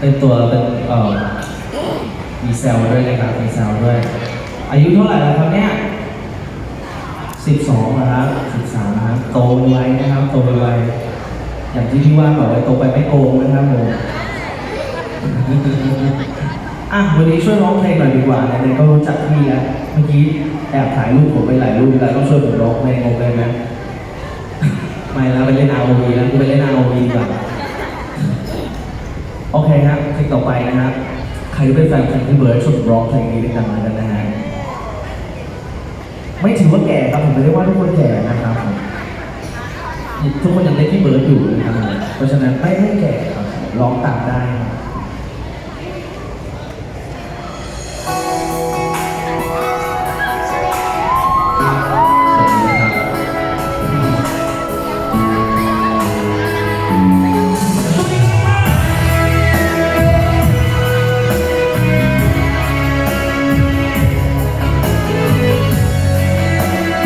เป็นตัวเป็นเอ่อมีเซลล์ด้วยนะครับมีเซลล์ด้วย อายุเท่าไหร่แล้วครับเนี่ยสิบสองนะครับสิบสามนะครับโตไวนะครับโตไวอย่างที่พี่ว่าบอกไว้โตไปไม่โกงนะครับผมอะวันนี้ช่วยร้องเพลงหน่อยดีกว่าไหนๆก็รู้จักพี่แล้วเมื่อกี้แอบถ่ายรูปผมไปหลายรูปแล้วต้องช่วยผมร้องเพลงโอเคไหมไม่แล้วไปเล่น ROV แล้วไปเล่น ROV ดีกว่า โอเคครับเพลงต่อไปนะครับใครที่เป็นแฟนเพลงพี่เบิร์ดชวยผมร้องเพลงนี้ดังมากันนะฮะไม่ถือว่าแก่ครับผมไม่ได้ว่าทุกคนแก่นะครับผมทุกคนยังเล่นพี่เบิร์ดอยู่นะครับเพราะฉะนั้นไม่ไม่แก่ครับร้องตามได้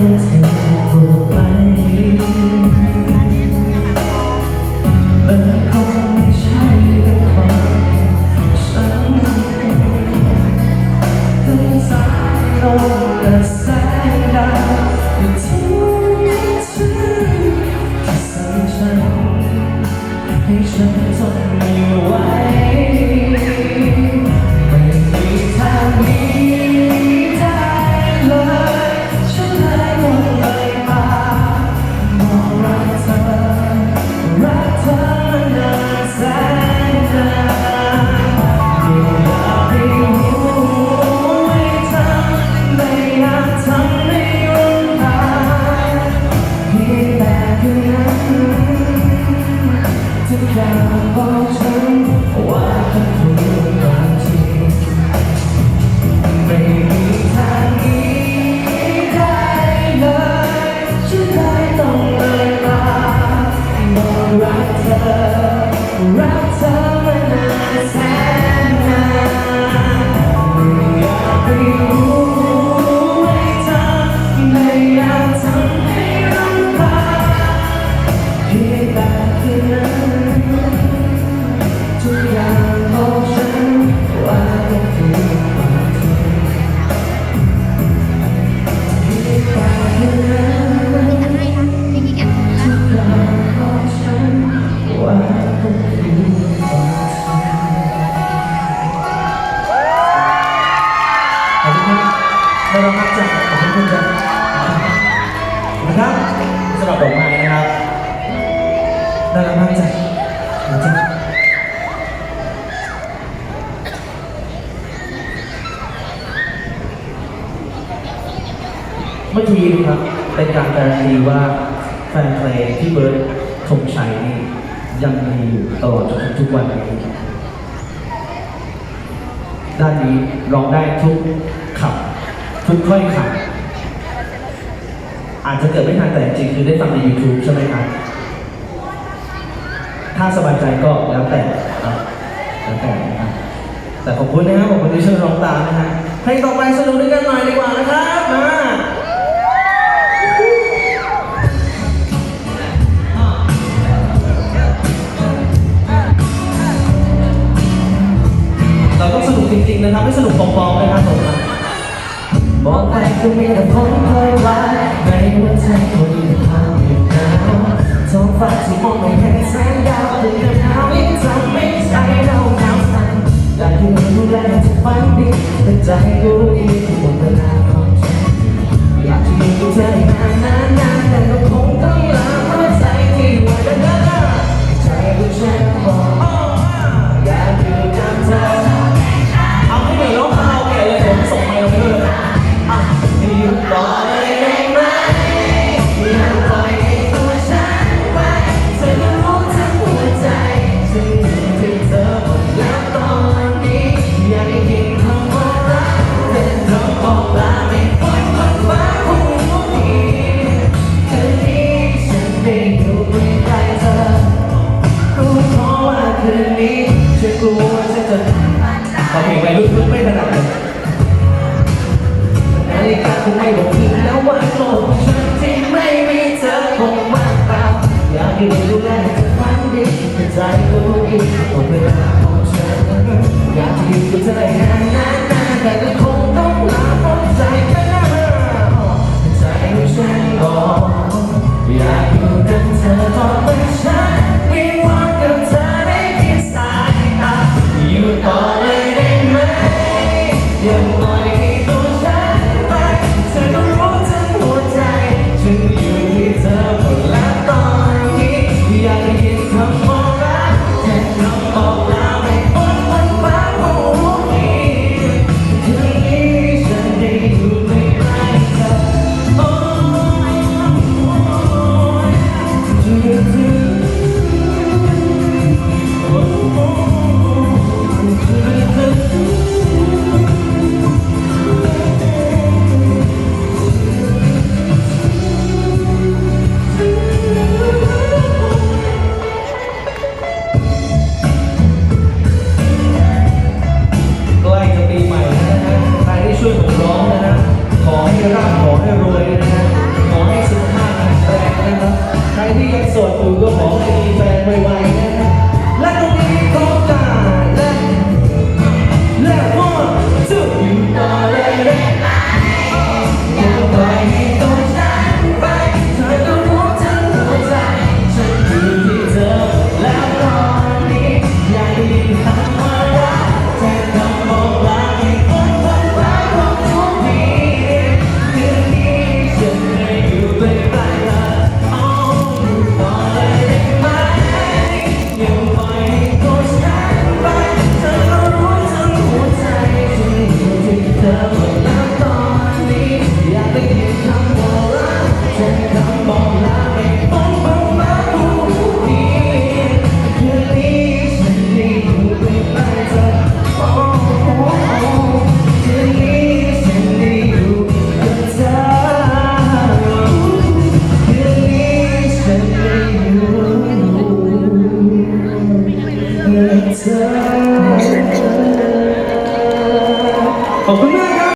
ว่า ทุ เราพักจากขอบคุณครับนะครับสำหรับดอกไม้นะครับน่ารักมากจ้ะจ้ะเมื่อกี้นะครับเป็นการการันตีว่าแฟนเพลงที่เบิร์ดธงชัยนี่ยังมีอยู่ตลอดจนทุกวันนี้ด้านนี้ร้องได้ทุกขับ ทุกถ้อยคำอาจจะเกิดไม่ทันแต่จริงคือได้ฟังใน YouTube ใช่ไหมครับ ถ้าสบายใจก็แล้วแต่แล้วแต่นะครับแต่ขอบคุณนะครับผมวันนี้ช่วร้องตามนะฮะให้ต่อไปสนุกด้วยกันหน่อยดีกว่านะครับมา ใจกูดีหมดเวลา พอเพลงไปรุ่นรุ่นไม่ถนัดเลยนาฬิกาคงไม่บอกผิดแล้วว่าโลกฉันที่ไม่มีเธอคงมากเปล่าอยากให้ดูแลเธอฟันดีใจก็รู้ดีว่าเวลาของฉันอยากอยู่กับเธอห้นานๆแต่ก็คง